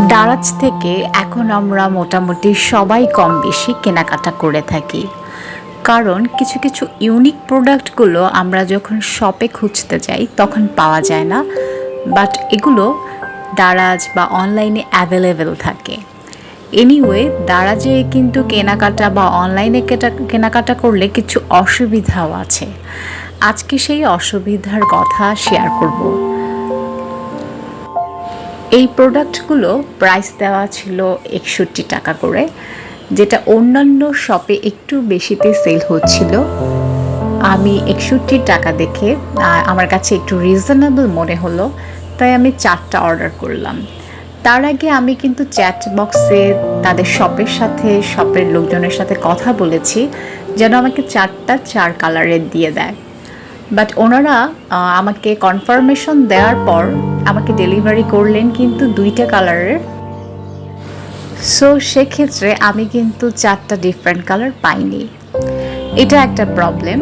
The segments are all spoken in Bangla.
দারাজ থেকে এখন আমরা মোটামুটি সবাই কম বেশি কেনাকাটা করে থাকি। কারণ কিছু কিছু ইউনিক প্রোডাক্টগুলো আমরা যখন শপে খুঁজতে যাই, তখন পাওয়া যায় না। বাট এগুলো দারাজ বা অনলাইনে অ্যাভেলেবেল থাকে। এনিওয়ে দারাজে কিন্তু কেনাকাটা বা অনলাইনে কেটা- কেনাকাটা করলে কিছু অসুবিধাও আছে। আজকে সেই অসুবিধার কথা শেয়ার করব। এই প্রোডাক্টগুলো প্রাইস দেওয়া ছিল একষট্টি টাকা করে, যেটা অন্যান্য শপে একটু বেশিতে সেল হচ্ছিল। আমি একষট্টি টাকা দেখে আমার কাছে একটু রিজনেবল মনে হলো, তাই আমি চারটা অর্ডার করলাম। তার আগে আমি কিন্তু চ্যাট বক্সে তাদের শপের সাথে শপের লোকজনের সাথে কথা বলেছি, যেন আমাকে চারটা চার কালারের দিয়ে দেয়। বাট ওনারা আমাকে কনফার্মেশন দেওয়ার পর আমাকে ডেলিভারি করলেন কিন্তু দুইটা কালারের সো সেক্ষেত্রে আমি কিন্তু চারটা ডিফারেন্ট কালার পাইনি। এটা একটা প্রবলেম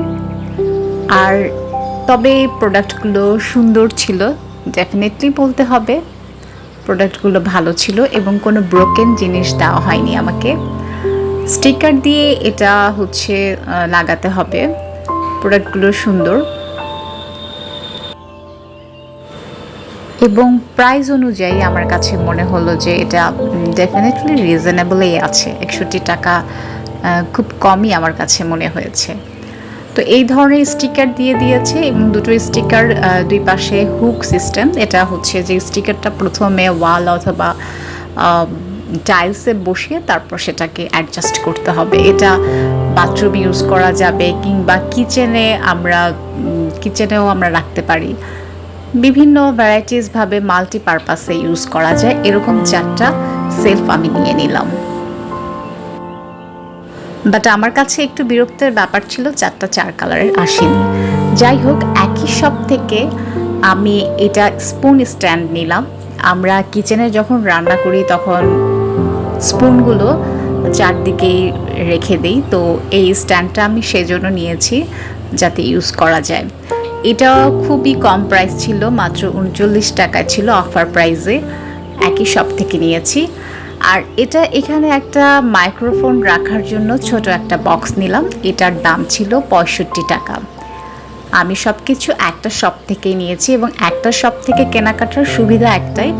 আর তবে প্রোডাক্টগুলো সুন্দর ছিল ডেফিনেটলি বলতে হবে। প্রোডাক্টগুলো ভালো ছিল এবং কোনো ব্রোকেন জিনিস দেওয়া হয়নি আমাকে। স্টিকার দিয়ে এটা হচ্ছে লাগাতে হবে। প্রোডাক্টগুলো সুন্দর। এবং প্রাইস অনুযায়ী আমার কাছে মনে হলো যে এটা ডেফিনেটলি রিজনেবলই আছে। একষট্টি টাকা খুব কমই আমার কাছে মনে হয়েছে। তো এই ধরনের স্টিকার দিয়ে দিয়েছে এবং দুটো স্টিকার দুই পাশে হুক সিস্টেম এটা হচ্ছে যে স্টিকারটা প্রথমে ওয়াল অথবা টাইলসে বসিয়ে তারপর সেটাকে অ্যাডজাস্ট করতে হবে। এটা বাথরুম ইউজ করা যাবে কিংবা কিচেনে আমরা কিচেনেও আমরা রাখতে পারি। বিভিন্ন ভ্যারাইটিসভাবে মাল্টিপারপাসে ইউজ করা যায়। এরকম চারটা সেলফ আমি নিয়ে নিলাম। বাট আমার কাছে একটু বিরক্তের ব্যাপার ছিল, চারটা চার কালারের আসেনি। যাই হোক, একই শপ থেকে আমি এটা স্পুন স্ট্যান্ড নিলাম। আমরা কিচেনে যখন রান্না করি তখন স্পুনগুলো চারদিকেই রেখে দিই। তো এই স্ট্যান্ডটা আমি সেজন্য নিয়েছি যাতে ইউজ করা যায়। এটা খুবই কম প্রাইস ছিল, মাত্র উনচল্লিশ টাকায় ছিল অফার প্রাইসে। একই শপ থেকে নিয়েছি। আর এটা এখানে একটা মাইক্রোফোন রাখার জন্য ছোট একটা বক্স নিলাম। এটার দাম ছিল পঁয়ষট্টি টাকা। আমি সব কিছু একটা শপ থেকেই নিয়েছি এবং একটা শপ থেকে কেনাকাটার সুবিধা একটাই,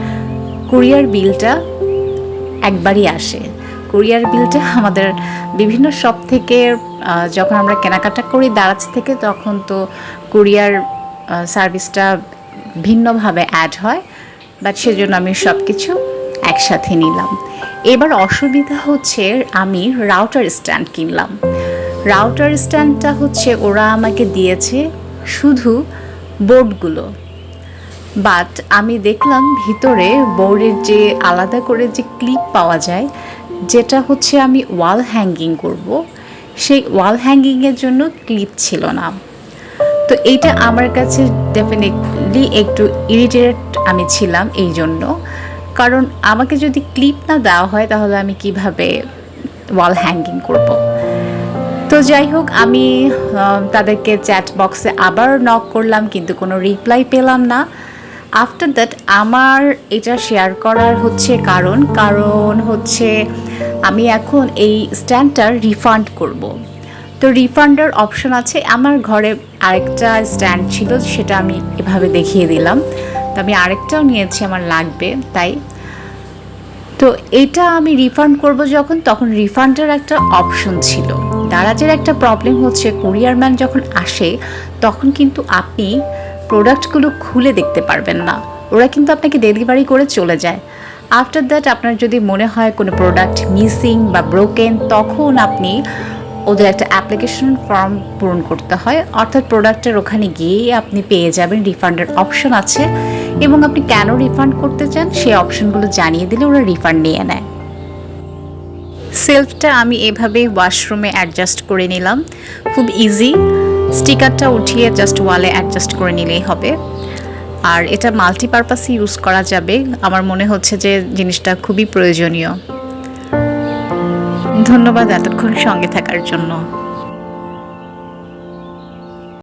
কুরিয়ার বিলটা একবারই আসে। কুরিয়ার বিলটা আমাদের বিভিন্ন শপ থেকে যখন আমরা কেনাকাটা করি দারাজ থেকে, তখন তো কুরিয়ার সার্ভিসটা ভিন্নভাবে অ্যাড হয় বাট সেজন্য আমি সব কিছু একসাথে নিলাম। এবার অসুবিধা হচ্ছে আমি রাউটার স্ট্যান্ড কিনলাম। রাউটার স্ট্যান্ডটা হচ্ছে ওরা আমাকে দিয়েছে শুধু বোর্ডগুলো বাট আমি দেখলাম ভিতরে বোর্ডের যে আলাদা করে যে ক্লিপ পাওয়া যায়, যেটা হচ্ছে আমি ওয়াল হ্যাঙ্গিং করব, সেই ওয়াল হ্যাঙ্গিংয়ের জন্য ক্লিপ ছিল না। তো এইটা আমার কাছে ডেফিনেটলি একটু ইরিটেট আমি ছিলাম এই জন্য। কারণ আমাকে যদি ক্লিপ না দেওয়া হয়, তাহলে আমি কীভাবে ওয়াল হ্যাঙ্গিং করব। তো যাই হোক, আমি তাদেরকে চ্যাট বক্সে আবার নক করলাম, কিন্তু কোনো রিপ্লাই পেলাম না। আফটার দ্যাট আমার এটা শেয়ার করার হচ্ছে কারণ কারণ হচ্ছে আমি এখন এই স্ট্যান্ডটার রিফান্ড করব। তো রিফান্ডের অপশন আছে, আমার ঘরে আরেকটা স্ট্যান্ড ছিল, সেটা আমি এভাবে দেখিয়ে দিলাম। তো আমি আরেকটাও নিয়েছি, আমার লাগবে, তাই। তো এটা আমি রিফান্ড করব যখন, তখন রিফান্ডের একটা অপশন ছিল। দারাজের একটা প্রবলেম হচ্ছে কুরিয়ার ম্যান যখন আসে, তখন কিন্তু আপনি প্রোডাক্টগুলো খুলে দেখতে পারবেন না। ওরা কিন্তু আপনাকে ডেলিভারি করে চলে যায়। আফটার দ্যাট আপনার যদি মনে হয় কোনো প্রোডাক্ট মিসিং বা ব্রোকেন তখন আপনি ওদের একটা অ্যাপ্লিকেশন ফর্ম পূরণ করতে হয়। অর্থাৎ প্রোডাক্টের ওখানে গিয়ে আপনি পেয়ে যাবেন রিফান্ডের অপশন আছে এবং আপনি কেন রিফান্ড করতে চান, সেই অপশনগুলো জানিয়ে দিলে ওরা রিফান্ড নিয়ে নেয়। সেলফটা আমি এভাবে ওয়াশরুমে অ্যাডজাস্ট করে নিলাম। খুব ইজি স্টিকারটা উঠিয়ে জাস্ট ওয়ালে অ্যাডজাস্ট করে নিলেই হবে। আর এটা মাল্টিপারপাসে ইউজ করা যাবে। আমার মনে হচ্ছে যে জিনিসটা খুবই প্রয়োজনীয়। ধন্যবাদ এতক্ষণ সঙ্গে থাকার জন্য।